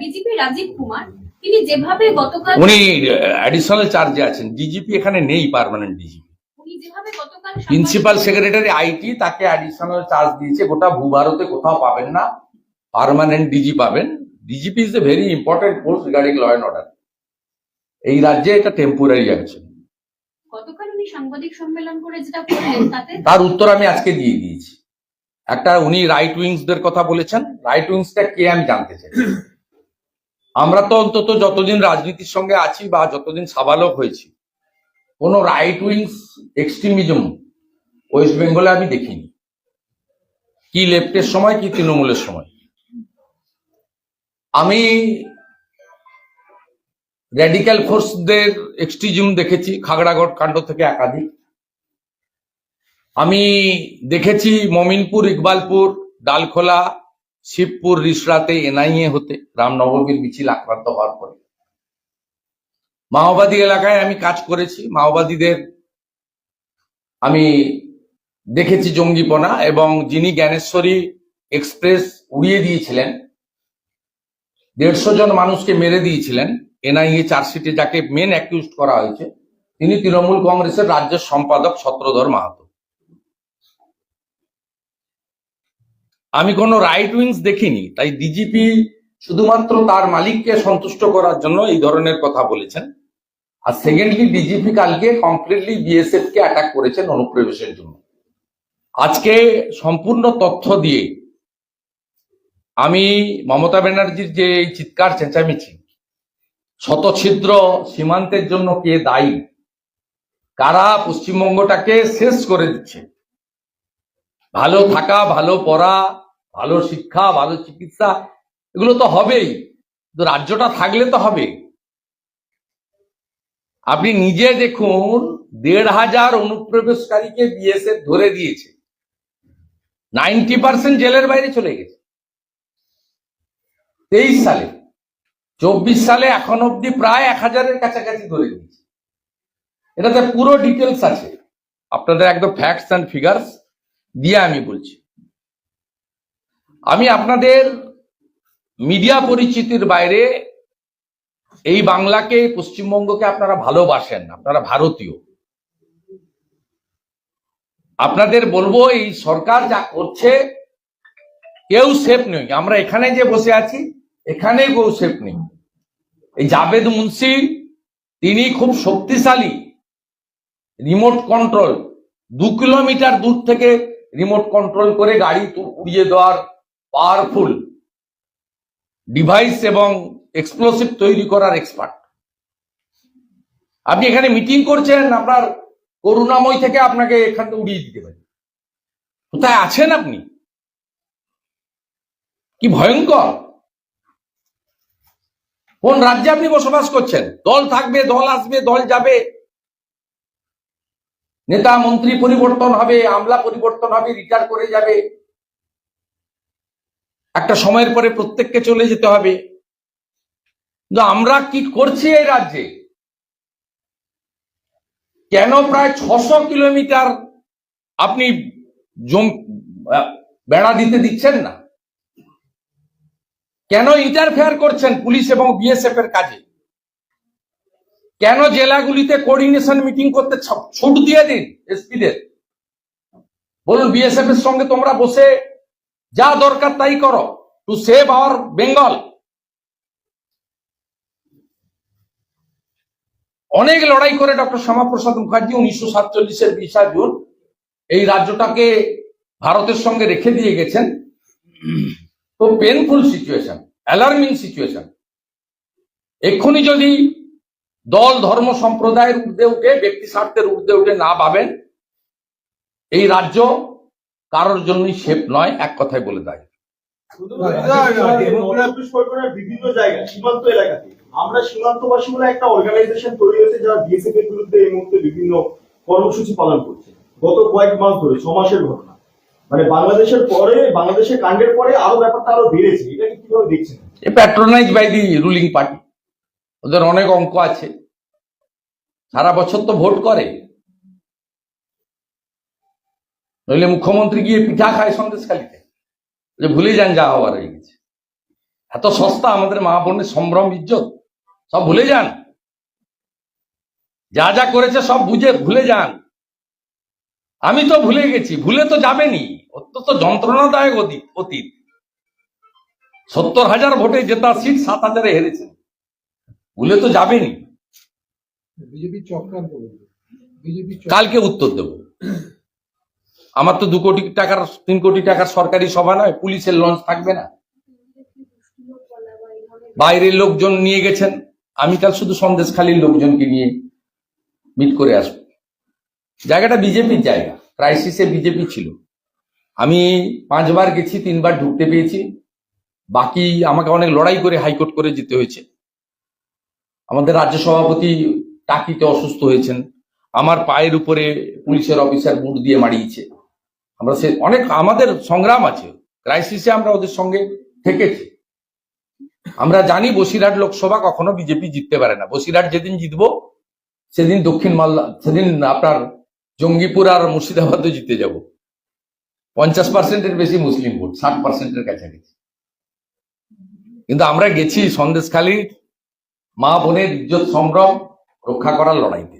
DGP Rajib Kumar তিনি যেভাবে গতকাল উনি অ্যাডিশনাল চার্জে আছেন। ডিজিপি এখানে নেই permanent DGP. Principal secretary IT তাকে অ্যাডিশনাল চার্জ দিয়েছে। গোটা ভূভারতে কোথাও পাবেন না পার্মানেন্ট ডিজি পাবেন। DGP is a very important post regarding law and order এই রাজ্যে এটা টেম্পোরারি আছে গতকাল উনি সাংবাদিক সম্মেলন করে যেটা করলেন তাতে তার উত্তর আমি আজকে দিয়ে দিয়েছি। একটা উনি রাইট উইংসদের কথা বলেছেন। রাইট উইংসটা কে আমি জানতে চাই? আমরা তো অন্তত যতদিন রাজনীতির সঙ্গে আছি বা যতদিন সাবালক হয়েছি, কোন রাইট উইংস এক্সট্রিমিজম ওয়েস্ট বেঙ্গলে আমি দেখিনি। কি লেফটের সময়, কি তৃণমূলের সময়। আমি র্যাডিক্যাল ফোর্সদের এক্সট্রিজম দেখেছি, খাগড়াগড় কাণ্ড থেকে একাধিক। আমি দেখেছি মমিনপুর, ইকবালপুর, ডালখোলা, শিবপুর, রিসরাতে এনআইএ হতে রামনবমীর মিছিল আক্রান্ত হওয়ার পরে। মাওবাদী এলাকায় আমি কাজ করেছি। মাওবাদীদের আমি দেখেছি জঙ্গিপনা এবং যিনি জ্ঞানেশ্বরী এক্সপ্রেস উড়িয়ে দিয়েছিলেন, দেড়শো জন মানুষকে মেরে দিয়েছিলেন, এনআইএ চার্জশিটে যাকে মেন অ্যাকিউজ করা হয়েছে, তিনি তৃণমূল কংগ্রেসের রাজ্য সম্পাদক ছত্রধর মাহাতো। আমি কোনো রাইট উইংস দেখিনি, তাই ডিজিপি শুধুমাত্র তার মালিককে সন্তুষ্ট করার জন্য এই ধরনের কথা বলেছেন। আর সেকেন্ডলি ডিজিপি কালকে কমপ্লিটলি বিএসএফ কে অ্যাটাক করেছেন অনুপ্রবেশের জন্য। আজকে সম্পূর্ণ তথ্য দিয়ে আমি মমতা ব্যানার্জির যে চিৎকার চেঁচামেচি, শতছিদ্র সীমান্তের জন্য কে দায়ী, কারা পশ্চিমবঙ্গটাকে শেষ করে দিচ্ছে, ভালো থাকা, ভালো পড়া ভালো শিক্ষা, ভালো চিকিৎসা, এগুলো তো হবেই। রাজ্যটা থাকলে তো হবে। আপনি নিজে দেখুন, দেড় হাজার অনুপ্রবেশকারীকে বিএসএফ ধরে দিয়েছে। নাইনটি পার্সেন্ট জেলের বাইরে চলে গেছে। তেইশ সালে, চব্বিশ সালে এখন অব্দি প্রায় এক হাজারের কাছাকাছি ধরে দিয়েছে। এটাতে পুরো ডিটেলস আছে। আপনাদের একদম ফ্যাক্টস অ্যান্ড ফিগার্স দিয়ে আমি বলছি। আমি আপনাদের মিডিয়া পরিচিতির বাইরে এই বাংলাকে, পশ্চিমবঙ্গকে আপনারা ভালোবাসেন, আপনারা ভারতীয়। আপনাদের বলব, এই সরকার যা করছে, কেউ সেফ নেই। আমরা এখানে যে বসে আছি, এখানে কেউ সেফ নেই। এই জাভেদ মুন্সি, তিনি খুব শক্তিশালী, রিমোট কন্ট্রোল, দু কিলোমিটার দূর থেকে রিমোট কন্ট্রোল করে গাড়ি উড়িয়ে দেওয়ার পাওয়ারফুল ডিভাইস এবং এক্সপ্লোসিভ তৈরি করার এক্সপার্ট। আপনি এখানে মিটিং করছেন, আপনার করুণাময় থেকে আপনাকে এখান থেকে উড়িয়ে দিতে পারে। কোথায় আছেন আপনি? কি ভয়ঙ্কর? কোন রাজ্যে আপনি বসবাস করছেন? দল থাকবে, দল আসবে, দল যাবে। নেতা মন্ত্রী পরিবর্তন হবে, আমলা পরিবর্তন হবে, রিটায়ার করে যাবে। একটা সময়ের পরে প্রত্যেককে চলে যেতে হবে। আমরা কি করছি এই রাজ্যে? কেন প্রায় ছশো কিলোমিটার আপনি বেড়া দিতে দিচ্ছেন না? কেন ইন্টারফেয়ার করছেন পুলিশ এবং বিএসএফ এর কাজে? কেন জেলাগুলিতে কোঅর্ডিনেশন মিটিং করতে ছুট দিয়ে দিন এসপিদের? বলুন বিএসএফ এর সঙ্গে তোমরা বসে যা দরকার তাই করো টু সেভ আওয়ার বেঙ্গল অনেক লড়াই করে ডক্টর শ্যামাপ্রসাদ মুখার্জি উনিশশো সাতচল্লিশের বিশা জুন এই রাজ্যটাকে ভারতের সঙ্গে রেখে দিয়ে গেছেন। তো পেনফুল সিচুয়েশন অ্যালার্মিং সিচুয়েশন এক্ষুনি যদি দল, ধর্ম, সম্প্রদায়ের ঊর্ধ্বে উঠে, ব্যক্তি স্বার্থের ঊর্ধ্বে উঠে না পাবেন এই রাজ্য কারোর জন্যই সেফ নয় এক কথায় বলে দেয় বিভিন্ন জায়গায় সীমান্ত এলাকাতে। আমরা সীমান্তবাসী বলে একটা অর্গানাইজেশন তৈরি হয়েছে যারা বিএসএফ এর বিরুদ্ধে এই মুহূর্তে বিভিন্ন কর্মসূচি পালন করছে। গত কয়েক মাস ধরে ছ মাসের ঘটনা। মানে বাংলাদেশের পরে বাংলাদেশের কাণ্ডের পরে আরও ব্যাপারটা আরও বেড়েছে। এটাকে কীভাবে দেখছেন? A patronise by the ruling party ওদের অনেক অঙ্ক আছে। সারা বছর তো ভোট করে। নইলে মুখ্যমন্ত্রী গিয়ে পিঠা খায় সন্দেশখালিতে। যে ভুলে যান যা হওয়ার হয়ে গেছে। এত সস্তা আমাদের মা বোনের সম্ভ্রম ইজ্জত সব ভুলে যান। যা যা করেছে সব বুঝে ভুলে যান। আমি তো ভুলে গেছি ভুলে তো যাবেনি। অত্যন্ত যন্ত্রণাদায়ক অতীত অতীত। সত্তর হাজার ভোটে জেতা সিট সাত হাজারে হেরেছেন। ভুলে তো যাবেনি। কালকে উত্তর দেব। আমার তো দু কোটি টাকার, তিন কোটি টাকার সরকারি সভা নয়, পুলিশের লঞ্চ থাকবে না। বাইরের লোকজন নিয়ে গেছেন, আমি কাল শুধু সন্দেশখালীর লোকজনকে নিয়ে মিট করে আসব। জায়গাটা বিজেপির জায়গা ক্রাইসিসে বিজেপি ছিল। আমি পাঁচবার গেছি, তিনবার ঢুকতে পেয়েছি। বাকি আমাকে অনেক লড়াই করে হাইকোর্ট করে যেতে হয়েছে। আমাদের রাজ্য সভাপতি টাকিতে অসুস্থ হয়েছেন। আমার পায়ের উপরে পুলিশের অফিসার বুট দিয়ে মারিয়েছে। আমরা সে অনেক আমাদের সংগ্রাম আছে। ক্রাইসিসে আমরা ওদের সঙ্গে থেকেছি। আমরা জানি বসিরহাট লোকসভা কখনো বিজেপি জিততে পারে না। বসিরহাট যেদিন জিতব, সেদিন দক্ষিণ মালদা, সেদিন আপনার জঙ্গিপুর আর মুর্শিদাবাদও জিতে যাব। পঞ্চাশ পার্সেন্টের বেশি মুসলিম ভোট, ষাট পার্সেন্টের কাছাকাছি। কিন্তু আমরা গেছি সন্দেশখালী, মা বোনের ইজ্জত সম্ভ্রম রক্ষা করার লড়াইতে।